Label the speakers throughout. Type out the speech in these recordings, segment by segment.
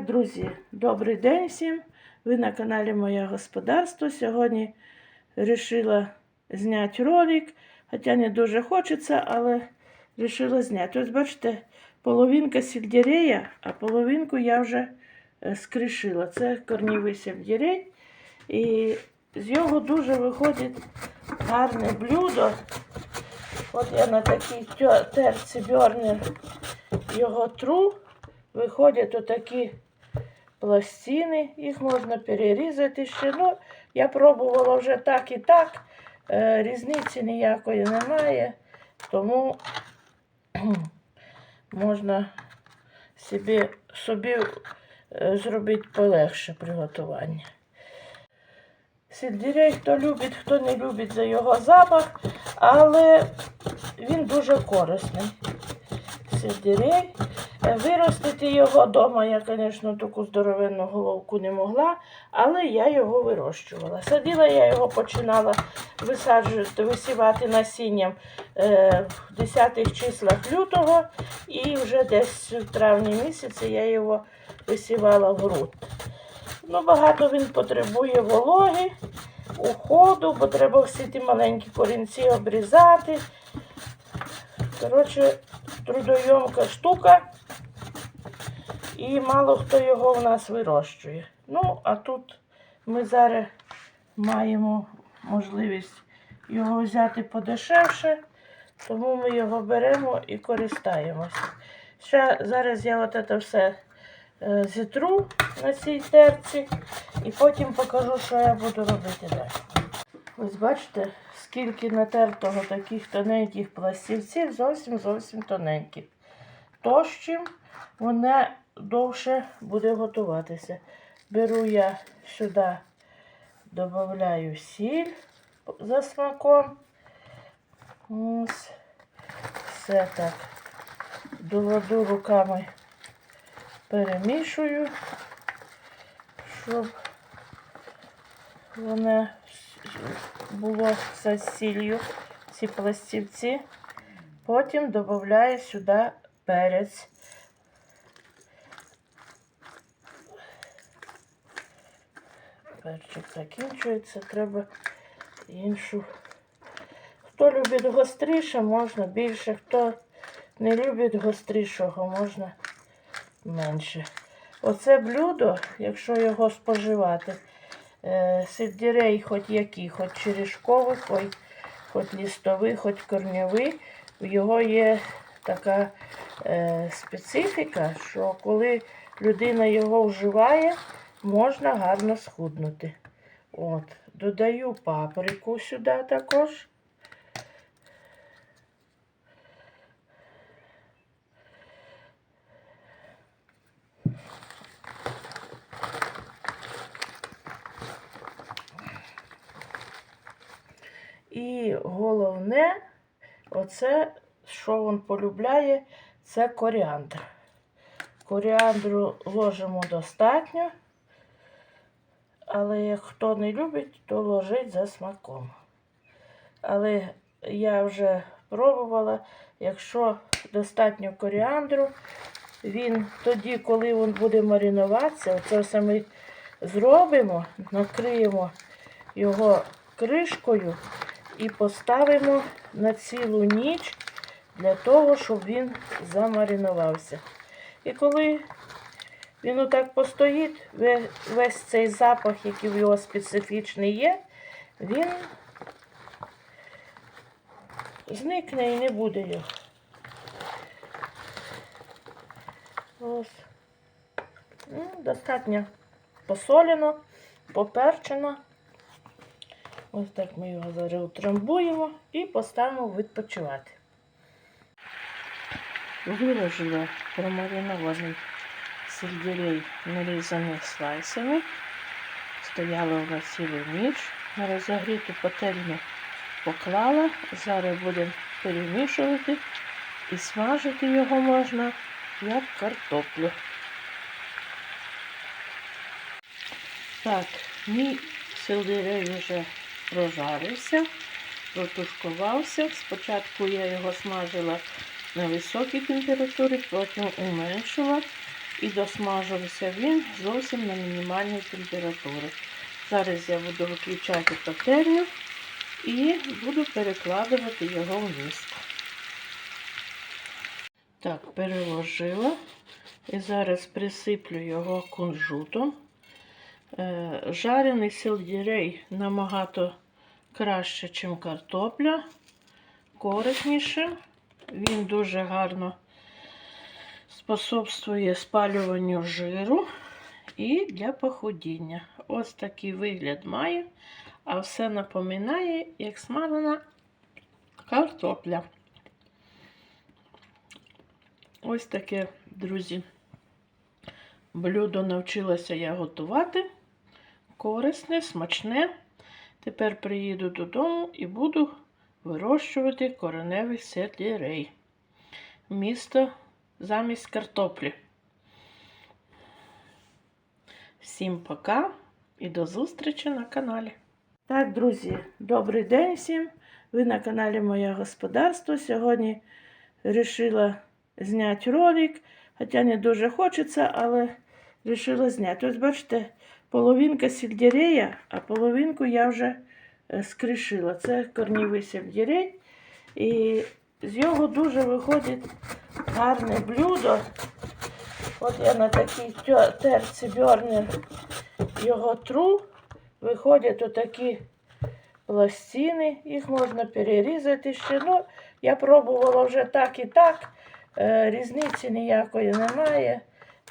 Speaker 1: Так, друзі, добрий день всім. Ви на каналі Моє Господарство. Сьогодні вирішила зняти ролик, хоча не дуже хочеться, але вирішила зняти. Ось бачите, половинка сельдерея, а половинку я вже е, скришила. Це корнівий сельдерей. І з його дуже виходить гарне блюдо. От я на такій терці бьорнер його тру. Виходять отакі пластини, їх можна перерізати ще. Ну, я пробувала вже так і так. Е, різниці ніякої немає, тому можна собі, собі е, зробити полегше приготування. Сельдерей хто любить, хто не любить за його запах, але він дуже корисний. Сельдерей. Е, Виростити його вдома я, звісно, таку здоровенну головку не могла, але я його вирощувала. Садила я його починала висаджувати, висівати насінням е, в 10-х числах лютого, і вже десь в травні місяці я його висівала в ґрунт. Ну, багато він потребує вологи, уходу, бо треба всі ті маленькі корінці обрізати. Коротше, трудойомка штука. І мало хто його в нас вирощує. Ну, а тут ми зараз маємо можливість його взяти подешевше, тому ми його беремо і користаємося. Ще зараз я от це все е, зітру на цій терці і потім покажу, що я буду робити далі. Ось бачите, скільки натертого таких тоненьких пластівців, зовсім зовсім тоненьких. Тощим вона довше буде готуватися. Беру я сюди, додаю сіль за смаком. Ось. Все так. Доводу руками перемішую, щоб воно було за сіллю, ці пластівці. Потім додаю сюди перець. Перчик закінчується, треба іншу. Хто любить гостріше, можна більше. Хто не любить гострішого, можна менше. Оце блюдо, якщо його споживати, е, сельдерей хоч які, хоч черешковий, хоч, хоч лістовий, хоч корньовий, в його є така е, специфіка, що коли людина його вживає, можна гарно схуднути. От, додаю паприку сюди також. І головне, оце, що він полюбляє, це коріандр. Коріандру ложимо достатньо, але як хто не любить, то ложить за смаком. Але я вже пробувала, якщо достатньо коріандру, він тоді, коли він буде маринуватися, оце все ми зробимо, накриємо його кришкою і поставимо на цілу ніч для того, щоб він замаринувався. І коли він отак постоїть, весь цей запах, який в його специфічний є, він зникне і не буде його. Ось. Ну, достатньо посолено, поперчено. Ось так ми його зараз утрамбуємо і поставимо відпочивати. Виложила промаринований сельдерей нарізаний слайсами. Стояла на цілу ніч. На розогріту пательню поклала. Зараз будемо перемішувати і смажити його можна як картоплю. Так, мій сельдерей вже прожарився, протушкувався. Спочатку я його смажила на високій температурі, потім уменшила і досмажувався він зовсім на мінімальній температурі. Зараз я буду виключати пательню і буду перекладувати його в миску. Так, переложила. І зараз присиплю його кунжутом. Е, Жарений сельдерей набагато краще, ніж картопля. Корисніше. Він дуже гарно способствує спалюванню жиру і для похудіння. Ось такий вигляд має, а все напоминає, як смажена картопля. Ось таке, друзі, блюдо навчилася я готувати. Корисне, смачне. Тепер приїду додому і буду вирощувати кореневий сельдерей. Місто замість картоплі. Всім пока і до зустрічі на каналі. Так, друзі, добрий день всім. Ви на каналі Моє Господарство. Сьогодні вирішила зняти ролик, хоча не дуже хочеться, але вирішила зняти. Ось бачите, половинка сельдерея, а половинку я вже е, скришила. Це корнівий сельдерей. І з його дуже виходить гарне блюдо. От я на такій терці бьорнер його тру. Виходять отакі пластини, їх можна перерізати ще. Ну, я пробувала вже так і так. Е, різниці ніякої немає,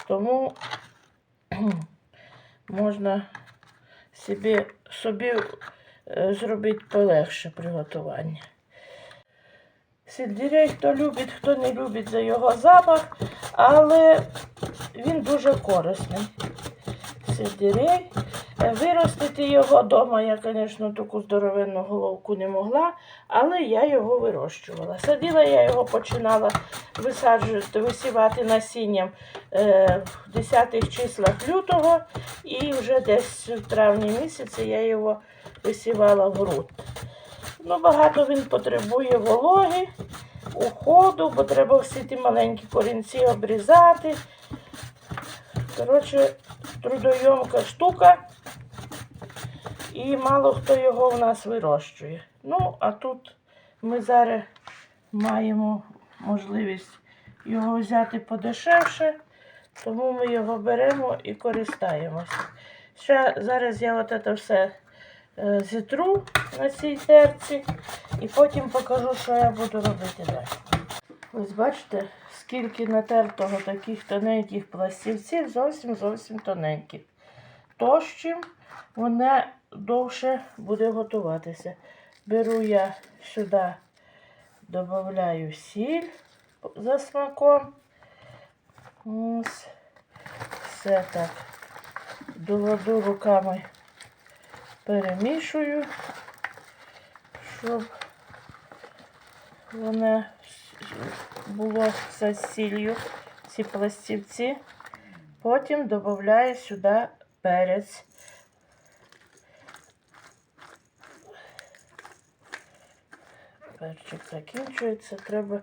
Speaker 1: тому можна собі, собі е, зробити полегше приготування. Сельдерей хто любить, хто не любить за його запах, але він дуже корисний. Е, Виростити його вдома я, звісно, таку здоровенну головку не могла, але я його вирощувала. Садила я його починала висаджувати, висівати насінням е, в 10 числах лютого, і вже десь в травні місяці я його висівала в ґрунт. Ну, багато він потребує вологи, уходу, бо треба всі ті маленькі корінці обрізати. Коротше, трудойомка штука. І мало хто його в нас вирощує. Ну, а тут ми зараз маємо можливість його взяти подешевше, тому ми його беремо і користаємося. Ще зараз я от це все е, зітру на цій терці і потім покажу, що я буду робити далі. Ось бачите, скільки натертого таких тоненьких пластівців, зовсім зовсім тоненьких. Тощим вона довше буде готуватися. Беру я сюди, додаю сіль за смаком. Ось. Все так. Доводу руками перемішую, щоб воно було все з сіллю, ці пластівці. Потім додаю сюди перець. Перчик закінчується, треба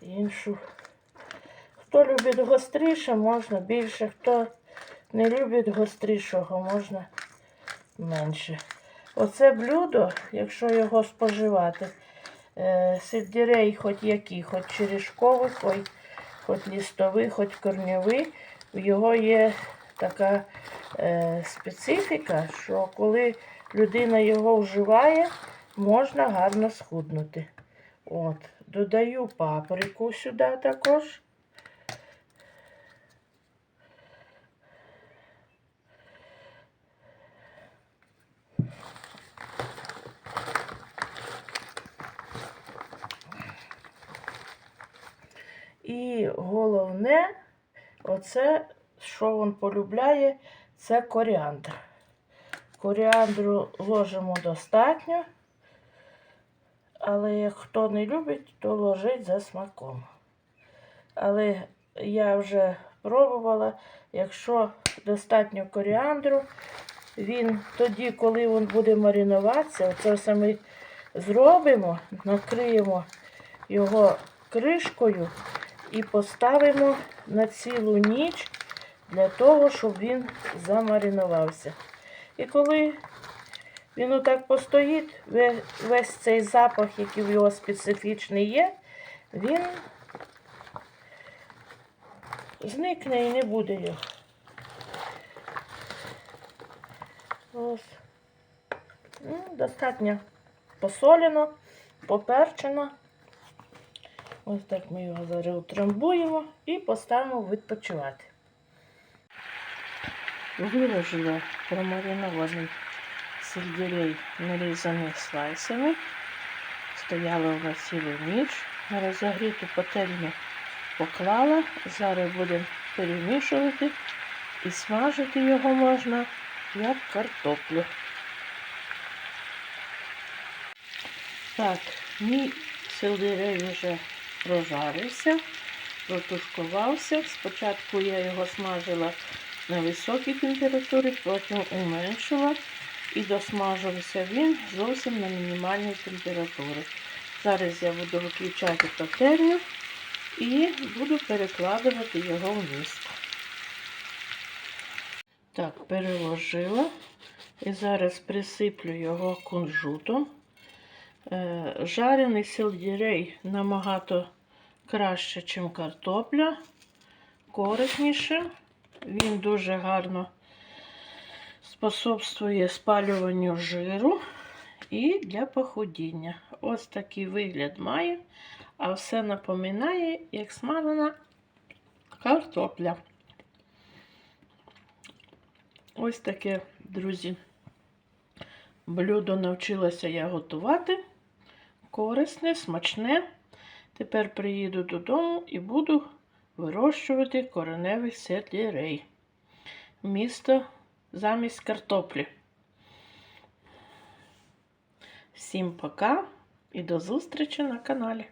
Speaker 1: іншу. Хто любить гостріше, можна більше. Хто не любить гострішого, можна менше. Оце блюдо, якщо його споживати, е, сельдерей хоч які, хоч черешковий, хоч, лістовий, хоч корньовий, в його є така е, специфіка, що коли людина його вживає, можна гарно схуднути. От, додаю паприку сюди також. І головне, оце, що він полюбляє, це коріандр. Коріандру ложимо достатньо, але як хто не любить, то ложить за смаком. Але я вже пробувала, якщо достатньо коріандру, він тоді, коли він буде маринуватися, це все ми зробимо, накриємо його кришкою і поставимо на цілу ніч для того, щоб він замаринувався. І коли він отак постоїть, весь цей запах, який в його специфічний є, він зникне і не буде його. Ось. Ну, достатньо посолено, поперчено. Ось так ми його зараз утрамбуємо і поставимо відпочивати. Виложила промаринований сельдерей, нарізаний слайсами. Стояла у нас цілу ніч. На розогріту пательню поклала. Зараз будемо перемішувати і смажити його можна як картоплю. Так, мій сельдерей вже прожарився, протушкувався. Спочатку я його смажила на високій температурі, потім уменшила і досмажився він зовсім на мінімальній температурі. Зараз я буду виключати пательню і буду перекладувати його в миску. Так, переложила і зараз присиплю його кунжутом. Е, Жарений сельдерей набагато краще, ніж картопля, корисніше. Він дуже гарно способствує спалюванню жиру і для похудіння. Ось такий вигляд має, а все напоминає, як смажена картопля. Ось таке, друзі, блюдо навчилася я готувати. Корисне, смачне. Тепер приїду додому і буду вирощувати кореневий сельдерей. Місто замість картоплі. Всім пока і до зустрічі на каналі.